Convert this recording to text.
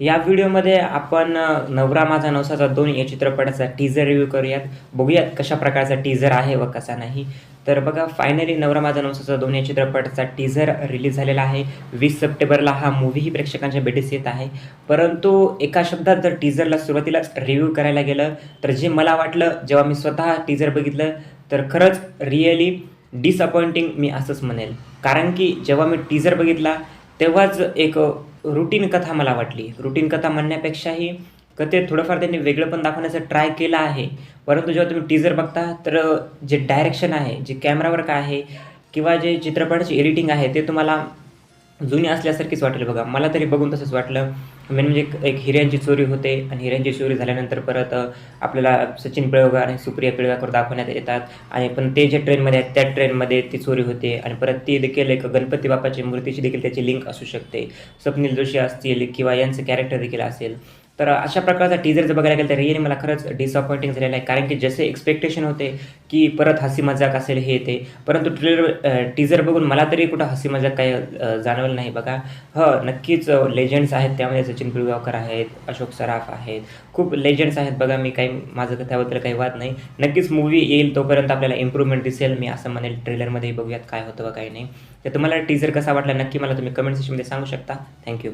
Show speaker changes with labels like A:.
A: या व्हिडिओमध्ये आपण नवरा माझा नवसाचा दोन या चित्रपटाचा टीझर रिव्ह्यू करूयात. बघूयात कशा प्रकारचा टीझर आहे व कसा नाही. तर बघा फायनली नवरा माझा नवसाचा दोन या चित्रपटाचा टीझर रिलीज झालेला आहे. वीस सप्टेंबरला हा मूव्हीही प्रेक्षकांच्या भेटीस येत आहे. परंतु एका शब्दात जर टीझरला सुरुवातीलाच रिव्ह्यू करायला गेलं तर जे मला वाटलं जेव्हा मी स्वतः टीझर बघितलं तर खरंच रिअली डिसअपॉइंटिंग मी असंच म्हणेल. कारण की जेव्हा मी टीझर बघितला तेव्हाच एक रुटीन कथा मला वाटली. रुटीन कथा म्हणण्यापेक्षाही कथेत थोडंफार त्यांनी वेगळं पण दाखवण्याचा ट्राय केलं आहे. परंतु जेव्हा तुम्ही टीझर बघता तर जे डायरेक्शन आहे जे कॅमेरावर काय आहे किंवा जे चित्रपटाची एडिटिंग आहे ते तुम्हाला जुनी असल्यासारखीच वाटेल बघा. मला तरी बघून तसंच वाटलं. मेन म्हणजे एक- हिऱ्यांची चोरी होते आणि हिऱ्यांची चोरी झाल्यानंतर परत आपल्याला सचिन पिळगावकर आणि सुप्रिया पिळगावकर दाखवण्यात येतात. आणि पण ते जे ट्रेनमध्ये आहेत त्या ट्रेनमध्ये ती चोरी होते. आणि परत ती देखील एक गणपती बाप्पाची मूर्तीची देखील त्याची लिंक असू शकते. स्वप्नील जोशी असतील किंवा यांचं कॅरेक्टर देखील असेल. तर अशा प्रकारचा टीजर जर बघायला गेलं तर रिअली मला खरंच डिसअपॉइंटिंग झालेलं आहे. कारण की जसे एक्सपेक्टेशन होते की परत हसी मजाक असेल हे ते परंतु ट्रेलर टीजर बघून मला तरी कुठं हसी मजाक काही जाणवलं नाही. बघा हो नक्कीच लेजंड्स आहेत त्यामध्ये सचिन पिळगावकर आहेत अशोक सराफ आहेत खूप लेजंड्स आहेत. बघा मी काही माझं त्याबद्दल काही वाद नाही. नक्कीच मूवी येईल तोपर्यंत आपल्याला इम्प्रूव्हमेंट दिसेल. मी असं म्हणेल ट्रेलरमध्ये बघूयात काय होतं व काही नाही. तर तुम्हाला टीजर कसा वाटला नक्की मला तुम्ही कमेंट सेक्शनमध्ये सांगू शकता. थँक्यू